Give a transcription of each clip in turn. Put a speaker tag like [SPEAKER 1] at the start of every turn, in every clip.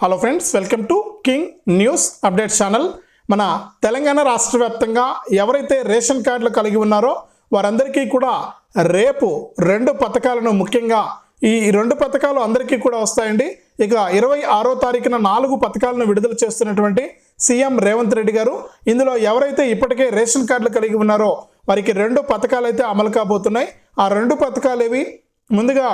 [SPEAKER 1] Hello friends welcome to king news update channel మన తెలంగాణ రాష్ట్ర వ్యాప్తంగా ఎవరైతే రేషన్ కార్డులు కలిగి ఉన్నారో వారందరికీ కూడా రేపు రెండు పథకాలను ముఖ్యంగా ఈ రెండు పథకాలు అందరికీ కూడా వస్తాయండి. ఇక ఇరవై ఆరో తారీఖున నాలుగు పథకాలను విడుదల చేస్తున్నటువంటి సీఎం రేవంత్ రెడ్డి గారు ఇందులో ఎవరైతే ఇప్పటికే రేషన్ కార్డులు కలిగి ఉన్నారో వారికి రెండు పథకాలు అయితే అమలు కాబోతున్నాయి. ఆ రెండు పథకాలు ఏవి ముందుగా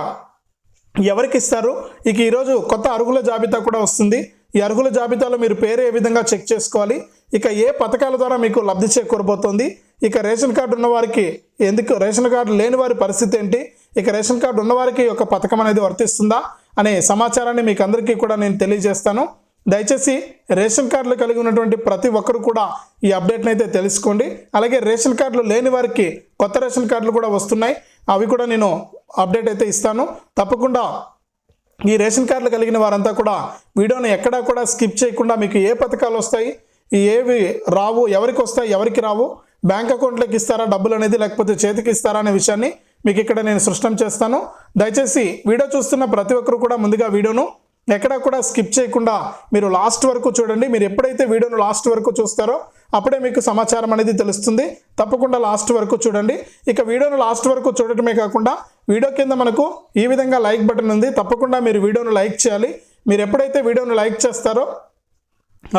[SPEAKER 1] ఎవరికి ఇస్తారు? ఇక ఈరోజు కొత్త అర్హుల జాబితా కూడా వస్తుంది. ఈ అర్హుల జాబితాలో మీరు పేరు ఏ విధంగా చెక్ చేసుకోవాలి? ఇక ఏ పథకాల ద్వారా మీకు లబ్ధి చేకూరబోతోంది? ఇక రేషన్ కార్డు ఉన్నవారికి ఎందుకు రేషన్ కార్డు లేని వారి పరిస్థితి ఏంటి? ఇక రేషన్ కార్డు ఉన్నవారికి ఒక యొక్క పథకం అనేది వర్తిస్తుందా? అనే సమాచారాన్ని మీకు అందరికీ కూడా నేను తెలియజేస్తాను. దయచేసి రేషన్ కార్డులు కలిగి ఉన్నటువంటి ప్రతి ఒక్కరు కూడా ఈ అప్డేట్ని అయితే తెలుసుకోండి. అలాగే రేషన్ కార్డులు లేని వారికి కొత్త రేషన్ కార్డులు కూడా వస్తున్నాయి. అవి కూడా నేను అప్డేట్ అయితే ఇస్తాను. తప్పకుండా ఈ రేషన్ కార్డులు కలిగిన వారంతా కూడా వీడియోని ఎక్కడా కూడా స్కిప్ చేయకుండా మీకు ఏ పథకాలు వస్తాయి ఏవి రావు ఎవరికి వస్తాయి ఎవరికి రావు బ్యాంక్ అకౌంట్లోకి ఇస్తారా డబ్బులు అనేది లేకపోతే చేతికి ఇస్తారా అనే విషయాన్ని మీకు ఇక్కడ నేను సృష్టం చేస్తాను. దయచేసి వీడియో చూస్తున్న ప్రతి ఒక్కరు కూడా ముందుగా వీడియోను ఎక్కడా కూడా స్కిప్ చేయకుండా మీరు లాస్ట్ వరకు చూడండి. మీరు ఎప్పుడైతే వీడియోను లాస్ట్ వరకు చూస్తారో అప్పుడే మీకు సమాచారం అనేది తెలుస్తుంది. తప్పకుండా లాస్ట్ వరకు చూడండి. ఇక వీడియోను లాస్ట్ వరకు చూడటమే కాకుండా వీడియో కింద మనకు ఈ విధంగా లైక్ బటన్ ఉంది. తప్పకుండా మీరు వీడియోను లైక్ చేయాలి. మీరు ఎప్పుడైతే వీడియోను లైక్ చేస్తారో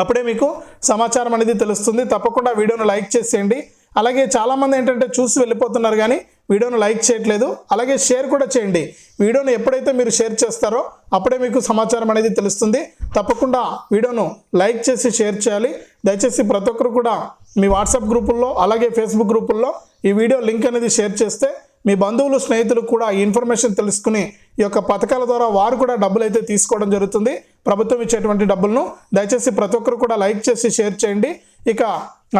[SPEAKER 1] అప్పుడే మీకు సమాచారం అనేది తెలుస్తుంది. తప్పకుండా వీడియోను లైక్ చేసేయండి. అలాగే చాలామంది ఏంటంటే చూసి వెళ్ళిపోతున్నారు కానీ వీడియోను లైక్ చేయట్లేదు. అలాగే షేర్ కూడా చేయండి. వీడియోను ఎప్పుడైతే మీరు షేర్ చేస్తారో అప్పుడే మీకు సమాచారం అనేది తెలుస్తుంది. తప్పకుండా వీడియోను లైక్ చేసి షేర్ చేయాలి. దయచేసి ప్రతి ఒక్కరు కూడా మీ వాట్సాప్ గ్రూపుల్లో అలాగే ఫేస్బుక్ గ్రూపుల్లో ఈ వీడియో లింక్ అనేది షేర్ చేస్తే మీ బంధువులు స్నేహితులు కూడా ఈ ఇన్ఫర్మేషన్ తెలుసుకుని ఈ యొక్క పథకాల ద్వారా వారు కూడా డబ్బులు అయితే తీసుకోవడం జరుగుతుంది. ప్రభుత్వం ఇచ్చేటువంటి డబ్బులను దయచేసి ప్రతి ఒక్కరు కూడా లైక్ చేసి షేర్ చేయండి. ఇక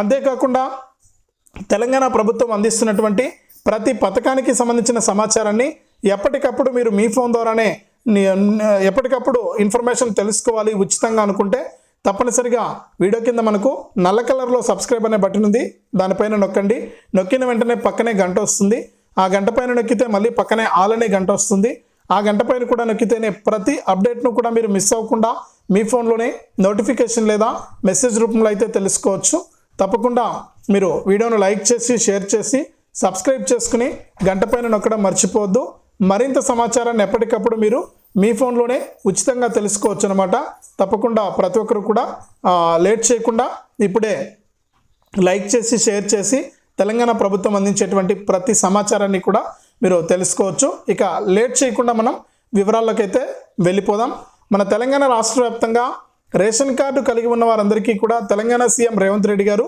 [SPEAKER 1] అంతేకాకుండా తెలంగాణ ప్రభుత్వం అందిస్తున్నటువంటి ప్రతి పథకానికి సంబంధించిన సమాచారాన్ని ఎప్పటికప్పుడు మీరు మీ ఫోన్ ద్వారానే ఎప్పటికప్పుడు ఇన్ఫర్మేషన్ తెలుసుకోవాలి ఉచితంగా అనుకుంటే తప్పనిసరిగా వీడియో కింద మనకు నల్ల కలర్లో సబ్స్క్రైబ్ అనే బటన్ ఉంది. దానిపైన నొక్కండి. నొక్కిన వెంటనే పక్కనే గంట వస్తుంది. ఆ గంట పైన నొక్కితే మళ్ళీ పక్కనే ఆల్ అనే గంట వస్తుంది. ఆ గంట పైన కూడా నొక్కితేనే ప్రతి అప్డేట్ను కూడా మీరు మిస్ అవ్వకుండా మీ ఫోన్లోనే నోటిఫికేషన్ లేదా మెసేజ్ రూపంలో అయితే తెలుసుకోవచ్చు. తప్పకుండా మీరు వీడియోను లైక్ చేసి షేర్ చేసి సబ్స్క్రైబ్ చేసుకుని గంట పైన నొక్కడం మర్చిపోవద్దు. మరింత సమాచారాన్ని ఎప్పటికప్పుడు మీరు మీ ఫోన్లోనే ఉచితంగా తెలుసుకోవచ్చు అనమాట తప్పకుండా ప్రతి ఒక్కరు కూడా లేట్ చేయకుండా ఇప్పుడే లైక్ చేసి షేర్ చేసి తెలంగాణ ప్రభుత్వం అందించేటువంటి ప్రతి సమాచారాన్ని కూడా మీరు తెలుసుకోవచ్చు. ఇక లేట్ చేయకుండా మనం వివరాల్లోకైతే వెళ్ళిపోదాం. మన తెలంగాణ రాష్ట్ర వ్యాప్తంగా రేషన్ కార్డు కలిగి ఉన్న వారందరికీ కూడా తెలంగాణ సీఎం రేవంత్ రెడ్డి గారు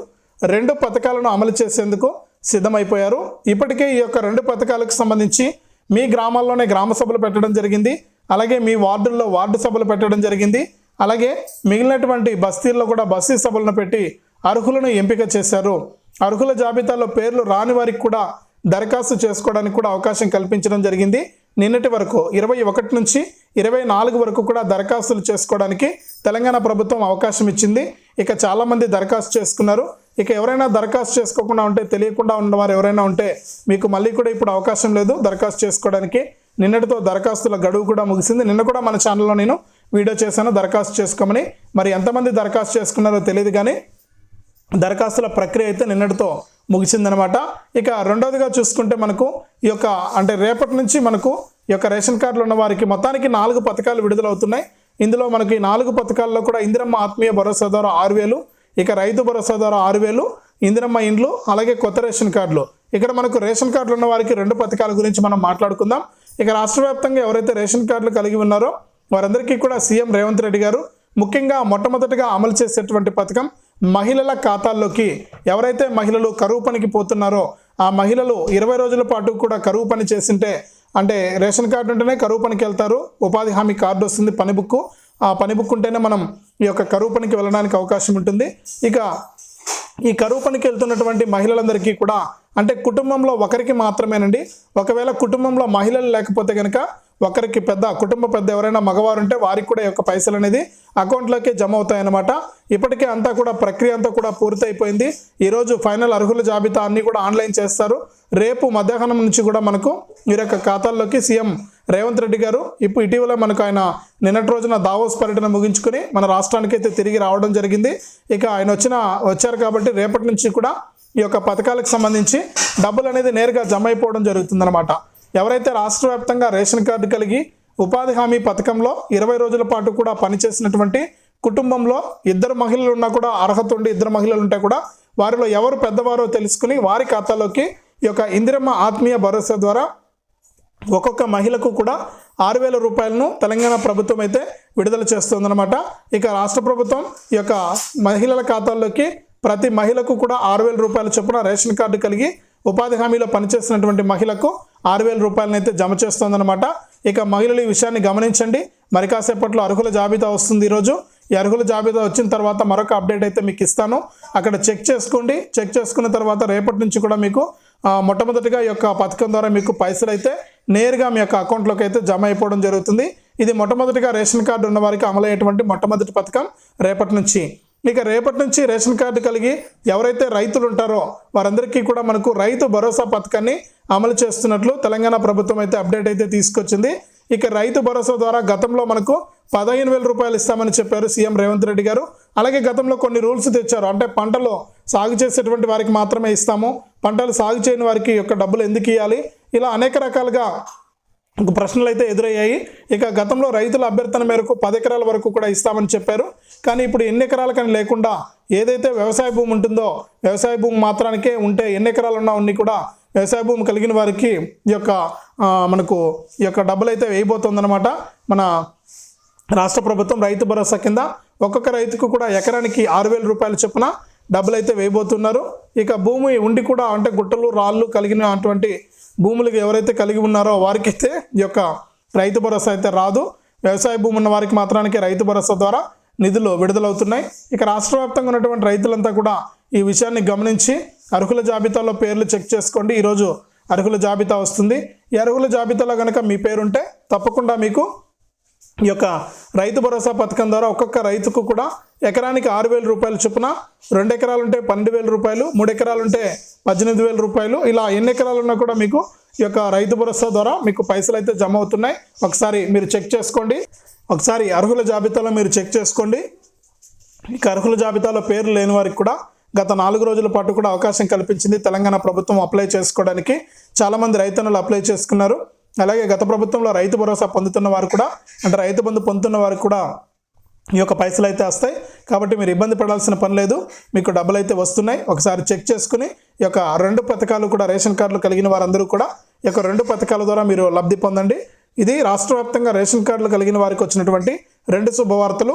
[SPEAKER 1] రెండు పథకాలను అమలు చేసేందుకు సిద్ధమైపోయారు. ఇప్పటికే ఈ యొక్క రెండు పథకాలకు సంబంధించి మీ గ్రామాల్లోనే గ్రామ సభలు పెట్టడం జరిగింది. అలాగే మీ వార్డుల్లో వార్డు సభలు పెట్టడం జరిగింది. అలాగే మిగిలినటువంటి బస్తీల్లో కూడా బస్తీ సభలను పెట్టి అర్హులను ఎంపిక చేశారు. అర్హుల జాబితాలో పేర్లు రాని వారికి కూడా దరఖాస్తు చేసుకోవడానికి కూడా అవకాశం కల్పించడం జరిగింది. నిన్నటి వరకు ఇరవై ఒకటి నుంచి ఇరవై నాలుగు వరకు కూడా దరఖాస్తులు చేసుకోవడానికి తెలంగాణ ప్రభుత్వం అవకాశం ఇచ్చింది. ఇక చాలామంది దరఖాస్తు చేసుకున్నారు. ఇక ఎవరైనా దరఖాస్తు చేసుకోకుండా ఉంటే తెలియకుండా ఉన్నవారు ఎవరైనా ఉంటే మీకు మళ్ళీ కూడా ఇప్పుడు అవకాశం లేదు దరఖాస్తు చేసుకోవడానికి. నిన్నటితో దరఖాస్తుల గడువు కూడా ముగిసింది. నిన్న కూడా మన ఛానల్లో నేను వీడియో చేశాను దరఖాస్తు చేసుకోమని. మరి ఎంతమంది దరఖాస్తు చేసుకున్నారో తెలియదు కానీ దరఖాస్తుల ప్రక్రియ అయితే నిన్నటితో ముగిసిందనమాట. ఇక రెండవదిగా చూసుకుంటే మనకు ఈ యొక్క అంటే రేపటి నుంచి మనకు ఈ యొక్క రేషన్ కార్డులు ఉన్న వారికి మొత్తానికి నాలుగు పథకాలు విడుదలవుతున్నాయి. ఇందులో మనకి నాలుగు పథకాల్లో కూడా ఇందిరమ్మ ఆత్మీయ భరోసా ద్వారా ఆరు వేలు ఇక రైతు భరోసా ద్వారా ఆరు వేలు ఇందిరమ్మ ఇండ్లు అలాగే కొత్త రేషన్ కార్డులు. ఇక్కడ మనకు రేషన్ కార్డులు ఉన్న వారికి రెండు పథకాల గురించి మనం మాట్లాడుకుందాం. ఇక రాష్ట్ర వ్యాప్తంగా ఎవరైతే రేషన్ కార్డులు కలిగి ఉన్నారో వారందరికీ కూడా సీఎం రేవంత్ రెడ్డి గారు ముఖ్యంగా మొట్టమొదటిగా అమలు చేసేటువంటి పథకం మహిళల ఖాతాల్లోకి. ఎవరైతే మహిళలు కరువు పనికి పోతున్నారో ఆ మహిళలు ఇరవై రోజుల పాటు కూడా కరువు పని చేసింటే అంటే రేషన్ కార్డు ఉంటేనే కరువు పనికి వెళ్తారు ఉపాధి హామీ కార్డు వస్తుంది పని బుక్ ఆ పని బుక్ ఉంటేనే మనం ఈ యొక్క కరువు పనికి వెళ్ళడానికి అవకాశం ఉంటుంది. ఇక ఈ కరువు పనికి వెళ్తున్నటువంటి మహిళలందరికీ కూడా అంటే కుటుంబంలో ఒకరికి మాత్రమేనండి. ఒకవేళ కుటుంబంలో మహిళలు లేకపోతే కనుక ఒకరికి పెద్ద కుటుంబ పెద్ద ఎవరైనా మగవారు ఉంటే వారికి కూడా యొక్క పైసలు అనేది అకౌంట్లోకి జమ అవుతాయన్నమాట. ఇప్పటికే అంతా కూడా ప్రక్రియ అంతా కూడా పూర్తయిపోయింది. ఈరోజు ఫైనల్ అర్హుల జాబితా అన్నీ కూడా ఆన్లైన్ చేస్తారు. రేపు మధ్యాహ్నం నుంచి కూడా మనకు ఈ యొక్క ఖాతాల్లోకి సీఎం రేవంత్ రెడ్డి గారు ఇప్పుడు ఇటీవల మనకు ఆయన నిన్నటి రోజున దావోస్ పర్యటన ముగించుకుని మన రాష్ట్రానికి అయితే తిరిగి రావడం జరిగింది. ఇక ఆయన వచ్చిన వచ్చారు కాబట్టి రేపటి నుంచి కూడా ఈ యొక్క పథకాలకు సంబంధించి డబ్బులు అనేది నేరుగా జమ అయిపోవడం జరుగుతుందన్నమాట. ఎవరైతే రాష్ట్ర వ్యాప్తంగా రేషన్ కార్డు కలిగి ఉపాధి హామీ పథకంలో ఇరవై రోజుల పాటు కూడా పనిచేసినటువంటి కుటుంబంలో ఇద్దరు మహిళలు ఉన్నా కూడా అర్హత ఉండి ఇద్దరు మహిళలు ఉంటే కూడా వారిలో ఎవరు పెద్దవారో తెలుసుకుని వారి ఖాతాలోకి ఈ యొక్క ఇందిరమ్మ ఆత్మీయ భరోసా ద్వారా ఒక్కొక్క మహిళకు కూడా ఆరు వేల రూపాయలను తెలంగాణ ప్రభుత్వం అయితే విడుదల చేస్తుందన్నమాట. ఇక రాష్ట్ర ప్రభుత్వం ఈ యొక్క మహిళల ఖాతాల్లోకి ప్రతి మహిళకు కూడా ఆరు వేల రూపాయల చొప్పున రేషన్ కార్డు కలిగి ఉపాధి హామీలో పనిచేస్తున్నటువంటి మహిళకు ఆరు వేల రూపాయలనైతే జమ చేస్తోందనమాట ఇక మహిళలు ఈ విషయాన్ని గమనించండి. మరి కాసేపట్లో అర్హుల జాబితా వస్తుంది ఈరోజు. ఈ అర్హుల జాబితా వచ్చిన తర్వాత మరొక అప్డేట్ అయితే మీకు ఇస్తాను. అక్కడ చెక్ చేసుకోండి. చెక్ చేసుకున్న తర్వాత రేపటి నుంచి కూడా మీకు మొట్టమొదటిగా ఈ యొక్క పథకం ద్వారా మీకు పైసలు అయితే నేరుగా మీ యొక్క అకౌంట్లోకి అయితే జమ అయిపోవడం జరుగుతుంది. ఇది మొట్టమొదటిగా రేషన్ కార్డు ఉన్న వారికి అమలయ్యేటువంటి మొట్టమొదటి పథకం రేపటి నుంచి. ఇక రేపటి నుంచి రేషన్ కార్డు కలిగి ఎవరైతే రైతులు ఉంటారో వారందరికీ కూడా మనకు రైతు భరోసా పథకాన్ని అమలు చేస్తున్నట్లు తెలంగాణ ప్రభుత్వం అయితే అప్డేట్ అయితే తీసుకొచ్చింది. ఇక రైతు భరోసా ద్వారా గతంలో మనకు పదహైదు వేల రూపాయలు ఇస్తామని చెప్పారు సీఎం రేవంత్ రెడ్డి గారు. అలాగే గతంలో కొన్ని రూల్స్ తెచ్చారు. అంటే పంటలు సాగు చేసేటువంటి వారికి మాత్రమే ఇస్తాము. పంటలు సాగు చేయని వారికి యొక్క డబ్బులు ఎందుకు ఇవ్వాలి ఇలా అనేక రకాలుగా ప్రశ్నలు అయితే ఎదురయ్యాయి. ఇక గతంలో రైతుల అభ్యర్థన మేరకు పది ఎకరాల వరకు కూడా ఇస్తామని చెప్పారు. కానీ ఇప్పుడు ఎన్ని ఎకరాలకని లేకుండా ఏదైతే వ్యవసాయ భూమి ఉంటుందో వ్యవసాయ భూమి మాత్రానికే ఉంటే ఎన్ని ఎకరాలు ఉన్నా ఉన్ని కూడా వ్యవసాయ భూమి కలిగిన వారికి ఈ యొక్క మనకు ఈ యొక్క డబ్బులు అయితే వేయబోతుందన్నమాట. మన రాష్ట్ర ప్రభుత్వం రైతు భరోసా కింద ఒక్కొక్క రైతుకు కూడా ఎకరానికి ఆరు వేల రూపాయలు చొప్పున డబ్బులు అయితే వేయబోతున్నారు. ఇక భూమి ఉండి కూడా అంటే గుట్టలు రాళ్ళు కలిగిన భూములకు ఎవరైతే కలిగి ఉన్నారో వారికైతే ఈ యొక్క రైతు భరోసా అయితే రాదు. వ్యవసాయ భూమి ఉన్న వారికి మాత్రానికి రైతు భరోసా ద్వారా నిధులు విడుదలవుతున్నాయి. ఇక రాష్ట్ర వ్యాప్తంగా ఉన్నటువంటి రైతులంతా కూడా ఈ విషయాన్ని గమనించి అర్హుల జాబితాలో పేర్లు చెక్ చేసుకోండి. ఈరోజు అర్హుల జాబితా వస్తుంది. ఈ అర్హుల జాబితాలో కనుక మీ పేరుంటే తప్పకుండా మీకు ఈ యొక్క రైతు భరోసా పథకం ద్వారా ఒక్కొక్క రైతుకు కూడా ఎకరానికి ఆరు వేల రూపాయలు చొప్పున రెండు ఎకరాలు ఉంటే పన్నెండు వేల రూపాయలు మూడు ఎకరాలు ఉంటే పద్దెనిమిది వేల రూపాయలు. ఇలా ఎన్ని ఎకరాలు ఉన్నా కూడా మీకు ఈ యొక్క రైతు భరోసా ద్వారా మీకు పైసలు అయితే జమ అవుతున్నాయి. ఒకసారి మీరు చెక్ చేసుకోండి. ఒకసారి అర్హుల జాబితాలో మీరు చెక్ చేసుకోండి. ఇక అర్హుల జాబితాలో పేరు లేని వారికి కూడా గత నాలుగు రోజుల పాటు కూడా అవకాశం కల్పించింది. తెలంగాణ ప్రభుత్వం అప్లై చేసుకోవడానికి చాలామంది రైతన్నులు అప్లై చేసుకున్నారు. అలాగే గత ప్రభుత్వంలో రైతు భరోసా పొందుతున్న వారు కూడా అంటే రైతు బంధు పొందుతున్న వారు కూడా ఈ యొక్క పైసలు అయితే వస్తాయి. కాబట్టి మీరు ఇబ్బంది పడాల్సిన పని లేదు. మీకు డబ్బులు అయితే వస్తున్నాయి. ఒకసారి చెక్ చేసుకుని ఈ యొక్క రెండు పథకాలు కూడా రేషన్ కార్డులు కలిగిన వారందరూ కూడా ఈ యొక్క రెండు పథకాల ద్వారా మీరు లబ్ధి పొందండి. ఇది రాష్ట్ర వ్యాప్తంగా రేషన్ కార్డులు కలిగిన వారికి వచ్చినటువంటి రెండు శుభవార్తలు.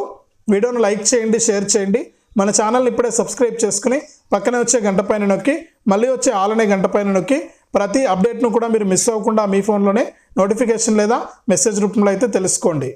[SPEAKER 1] వీడియోను లైక్ చేయండి షేర్ చేయండి. మన ఛానల్ని ఇప్పుడే సబ్స్క్రైబ్ చేసుకుని పక్కనే వచ్చే గంట పైన నొక్కి మళ్ళీ వచ్చే ఆలనే గంట పైన నొక్కి ప్రతి అప్డేట్ను కూడా మీరు మిస్ అవ్వకుండా మీ ఫోన్లోనే నోటిఫికేషన్ లేదా మెసేజ్ రూపంలో అయితే తెలుసుకోండి.